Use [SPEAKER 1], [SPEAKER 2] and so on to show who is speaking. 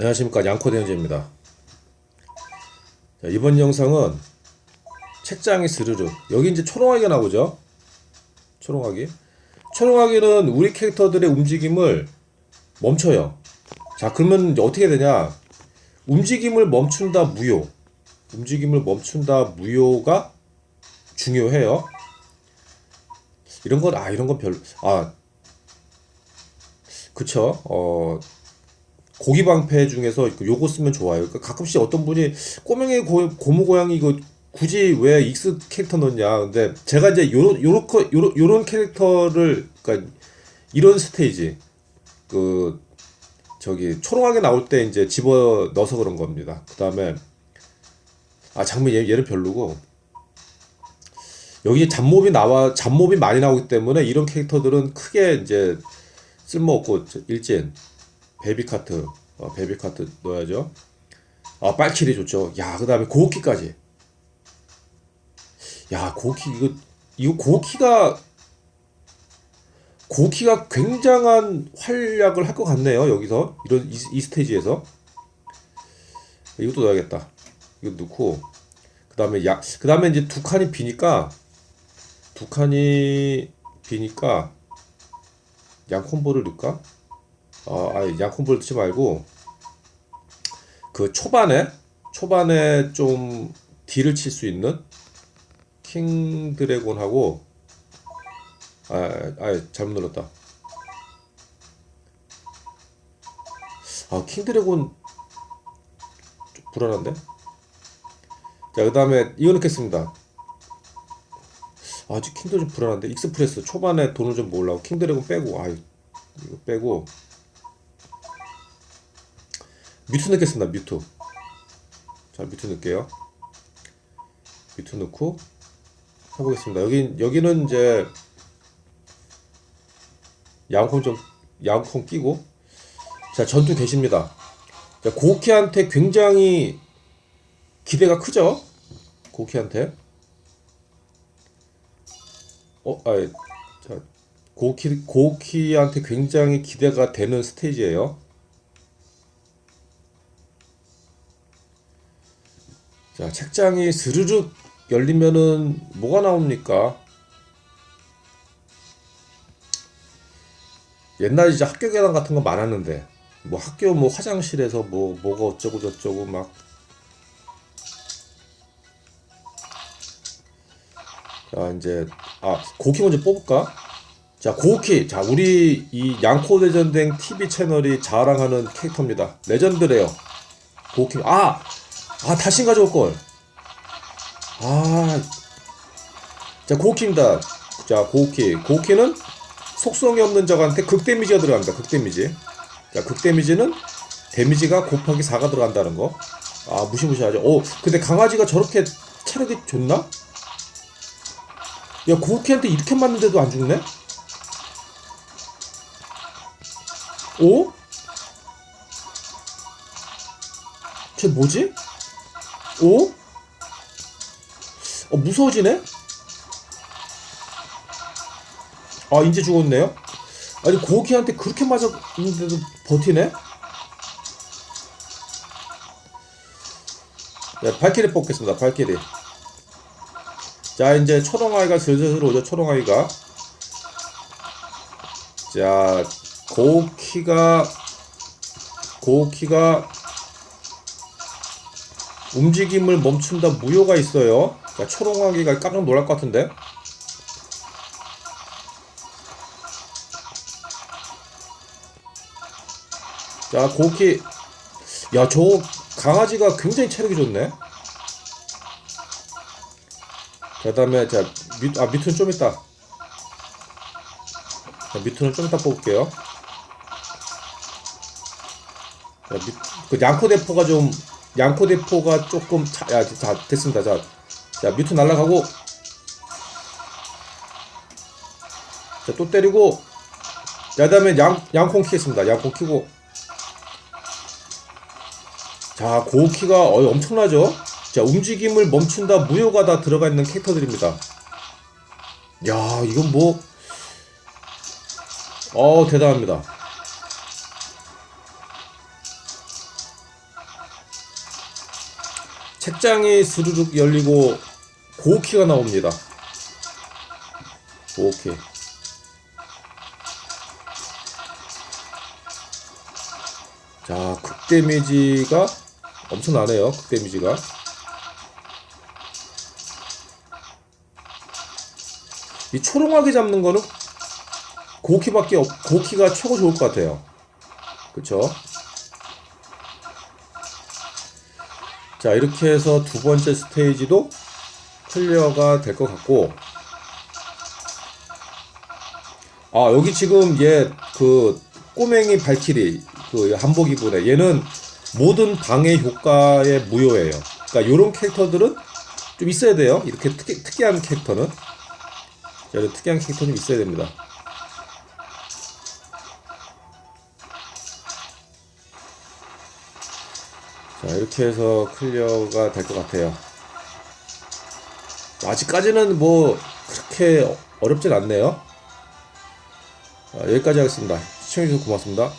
[SPEAKER 1] 안녕하십니까. 양코대행제입니다. 자, 이번 영상은 책장이 스르르. 여기 이제 초롱하게 나오죠? 초롱하기? 초롱하기는 우리 캐릭터들의 움직임을 멈춰요. 자 그러면 어떻게 되냐? 움직임을 멈춘다 무효. 움직임을 멈춘다 무효가 중요해요. 이런 건아 이런 건 별로 아. 그쵸? 어 고기 방패 중에서 그 요거 쓰면 좋아요. 그러니까 가끔씩 어떤 분이 꼬맹이 고, 고무 고양이 이거 굳이 왜 익스 캐릭터 넣냐. 근데 제가 이제 요런 요렇게 요런 요런 캐릭터를 그러니까 이런 스테이지 그 저기 초롱하게 나올 때 이제 집어 넣어서 그런 겁니다. 그 다음에 아 장면 얘, 얘는 별로고 여기 잡몹이 나와 잡몹이 많이 나오기 때문에 이런 캐릭터들은 크게 이제 쓸모 없고 일진 베비카트. 어, 베비카트 넣어야죠. 아 빨킬이 좋죠. 야그 다음에 고키까지. 야 고키 이거 이거 고키가 고키가 굉장한 활약을 할 것 같네요 여기서. 이런 이, 이 스테이지에서. 이것도 넣어야겠다. 이거 넣고. 그 다음에 약 그 다음에 이제 두 칸이 비니까 두 칸이 비니까 양 콤보를 넣을까? 어, 아니 넣지 말고 그 초반에 초반에 좀 딜을 칠 수 있는 킹 드래곤하고 아, 아 잘못 눌렀다. 아 킹 드래곤 좀 불안한데? 자 그다음에 이거 넣겠습니다. 아직 킹도 좀 불안한데 익스프레스 초반에 돈을 좀 모으려고 킹 드래곤 빼고 아 이거 빼고 뮤트 넣겠습니다. 뮤트. 자, 뮤트 넣을게요. 뮤트 넣고 해보겠습니다. 여기 여기는 이제 양콩 좀 양콩 끼고 자 전투 개시입니다. 자 고키한테 굉장히 기대가 크죠? 고키한테 어, 아, 자 고키 고키한테 굉장히 기대가 되는 스테이지예요. 자, 책장이 스르륵 열리면은 뭐가 나옵니까? 옛날에 이제 학교 계단 같은 거 많았는데 뭐 학교 뭐 화장실에서 뭐 뭐가 어쩌고 저쩌고 막 자, 이제 아, 고키 먼저 뽑을까? 자, 고키. 자, 우리 이 양코 레전댕 TV 채널이 자랑하는 캐릭터입니다. 레전드래요. 고키. 아, 아 다시 가져올 걸. 아, 자 고키, 고키는 속성이 없는 적한테 극 데미지가 들어갑니다. 극 데미지. 자, 극 데미지는 데미지가 곱하기 4가 들어간다는 거. 아 무시무시하죠. 오, 근데 강아지가 저렇게 체력이 좋나? 야 고키한테 이렇게 맞는데도 안 죽네? 오? 쟤 뭐지? 오? 어, 무서워지네? 아, 이제 죽었네요? 아니, 고기한테 그렇게 맞았는데도 버티네? 야, 발키리 뽑겠습니다, 발키리. 자, 이제 초롱아이가 슬슬 오죠, 초롱아이가. 자, 고키가, 고키가 움직임을 멈춘다 무효가 있어요. 자, 초롱하기가 깜짝 놀랄 것 같은데. 자, 고키. 야, 저 강아지가 굉장히 체력이 좋네. 그 다음에, 자, 미, 아, 미투는 좀 있다. 자, 미투는 좀 이따 뽑을게요. 자, 미, 그 양코 대포가 좀 양코 대포가 조금 차, 야, 자, 됐습니다. 자, 자, 뮤트 날라가고. 자, 또 때리고. 자, 그 다음에 양, 양콩 키겠습니다. 양콩 키고. 자, 고 키가 어, 엄청나죠? 자, 움직임을 멈춘다, 무효가 다 들어가 있는 캐릭터들입니다. 야, 이건 뭐, 어, 대단합니다. 책장이 스르륵 열리고 고키가 나옵니다. 고키. 자, 극 데미지가 엄청나네요. 극 데미지가. 이 초롱하게 잡는 거는 고키밖에 없, 고키가 최고 좋을 것 같아요. 그쵸? 자, 이렇게 해서 두 번째 스테이지도 클리어가 될 것 같고, 아, 여기 지금 얘, 그, 꼬맹이 발키리, 그, 한복 입은 애, 얘는 모든 방해 효과에 무효예요. 그러니까 요런 캐릭터들은 좀 있어야 돼요. 이렇게 특이, 특이한 캐릭터는. 자, 특이한 캐릭터는 있어야 됩니다. 자, 이렇게 해서 클리어가 될 것 같아요. 아직까지는 뭐, 그렇게 어렵진 않네요. 자, 여기까지 하겠습니다. 시청해주셔서 고맙습니다.